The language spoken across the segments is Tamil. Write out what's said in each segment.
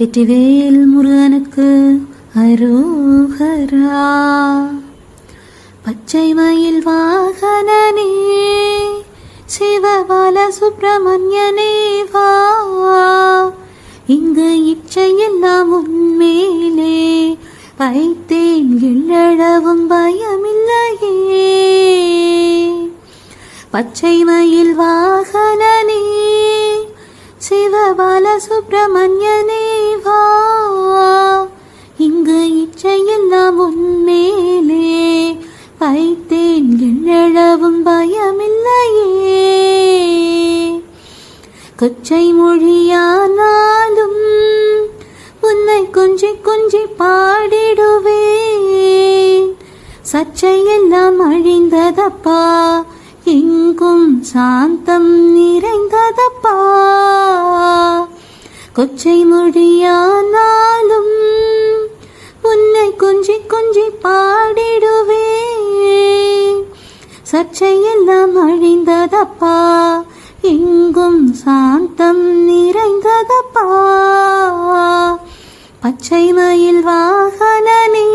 வெற்றிவேல் முருகனுக்கு அரோகரா. பச்சை மயில் வாகனனே சிவபால சுப்பிரமணியனே வா. இங்கு இச்சையெல்லாம் உன்மேலே வைத்தேன் எள்ளளவும் பயமில்லையே. பச்சை மயில் வாகனனே சிவபால சுப்பிரமணியனே வா. இங்கு இச்சையெல்லாம் உன்மேலே வைத்தேன் எண்ணளவும் பயமில்லையே. கொச்சை மொழியானாலும் உன்னை கொஞ்சி கொஞ்சி பாடிடுவேன் சச்சையெல்லாம் அழிந்ததப்பா எங்கும் சாந்தம் நிறைந்ததப்பா. கொச்சை மொழியானாலும் உன்னை கொஞ்சி கொஞ்சி பாடிடுவேன் சர்ச்சையெல்லாம் அழிந்ததப்பா எங்கும் சாந்தம் நிறைந்ததப்பா. பச்சை மயில் வாகனனே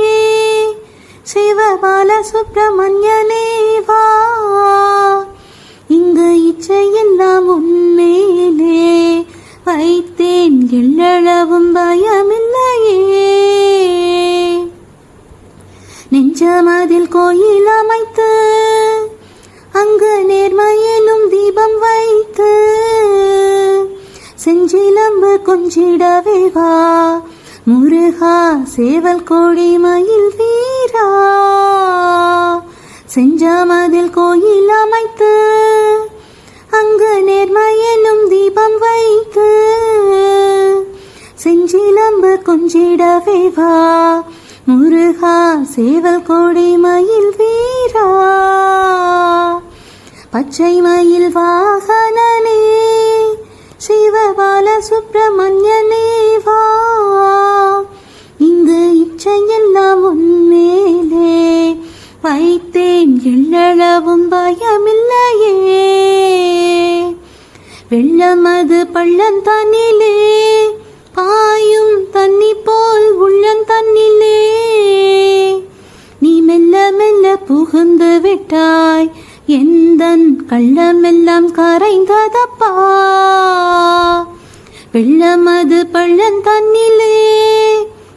சிவபால சுப்பிரமணியனே வா. இங்கு இச்சையெல்லாம் நெஞ்சமதில் கோயில் அமைத்து அங்கு நேர்மையிலும் தீபம் வைத்து செஞ்சிலம்பு கொஞ்சிடவே வா முருகா சேவல் கோடி மயில் வீரா. செஞ்சமதில் கோயில் அமைத்து அங்கு நேர்மையிலும் தீபம் வைத்து செஞ்சிலம்பு கொஞ்சிடவே வா. சேவல் கோடி மயில் வீரா. பச்சை மயில் வாகனனே சிவபால சுப்பிரமணியனே வா. இங்கு இச்சையெல்லாம் உன்மேலே வைத்தேன் எள்ளளவும் பயமில்லையே. வெள்ளமது பள்ளம் பாயும் புகுந்து விட்டாய். எந்தன் கள்ளமெல்லாம் கரைந்ததப்பா? வெள்ளமது பள்ளம் பள்ளந்தண்ணிலே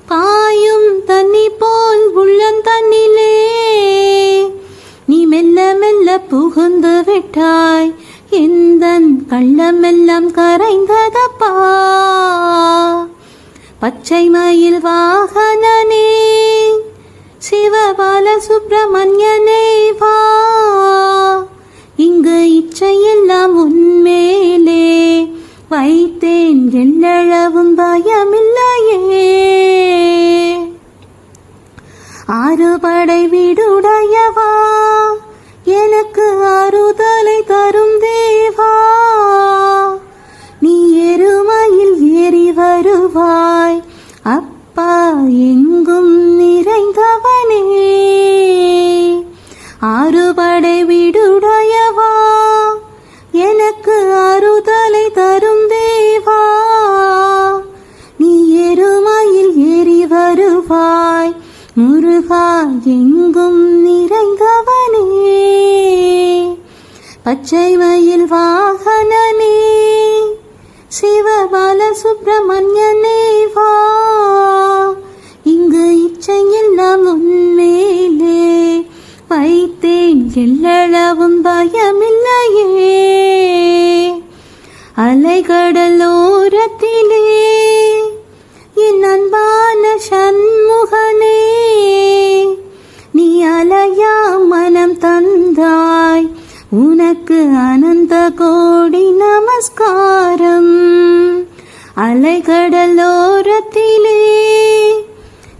பாயும் தண்ணி போல் உள்ளம் உள்ளந்தண்ணிலே நீ மெல்ல மெல்ல புகுந்து விட்டாய். எந்தன் கள்ளமெல்லாம் கரைந்ததப்பா? பச்சை மயில் வாகனனே சிவபால சுப்பிரமணியனே வா இங்கு இச்சையெல்லாம் உன்மேலே வைத்தேன் எள்ளளவும் பயமில்லையே. ஆறு படை வீடுடையவா? எனக்கு ஆறுதலை தரும் தேவா. நீ எருமையில் ஏறி வருவா முருகா எங்கும் நிறைந்தவனே. பச்சை மயில் வாகனனே சிவபால சுப்பிரமணியனே வா. இங்கு இச்சையில் நாம் உன்மேலே வைத்தேன் எல்லளவும் பயமில்லையே. அலைகடலோ அலைகடலோரத்திலே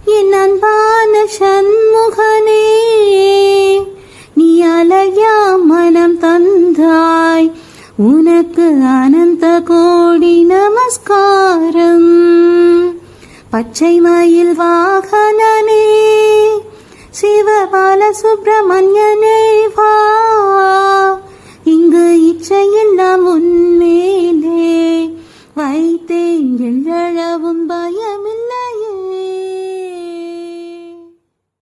என் அன்பான சண்முகனே நீ அழகா மனம் தந்தாய். உனக்கு அனந்த கோடி நமஸ்காரம். பச்சை மயில் வாகனனே சிவபால சுப்பிரமணியனே வா. இங்கு இச்சையெல்லாம்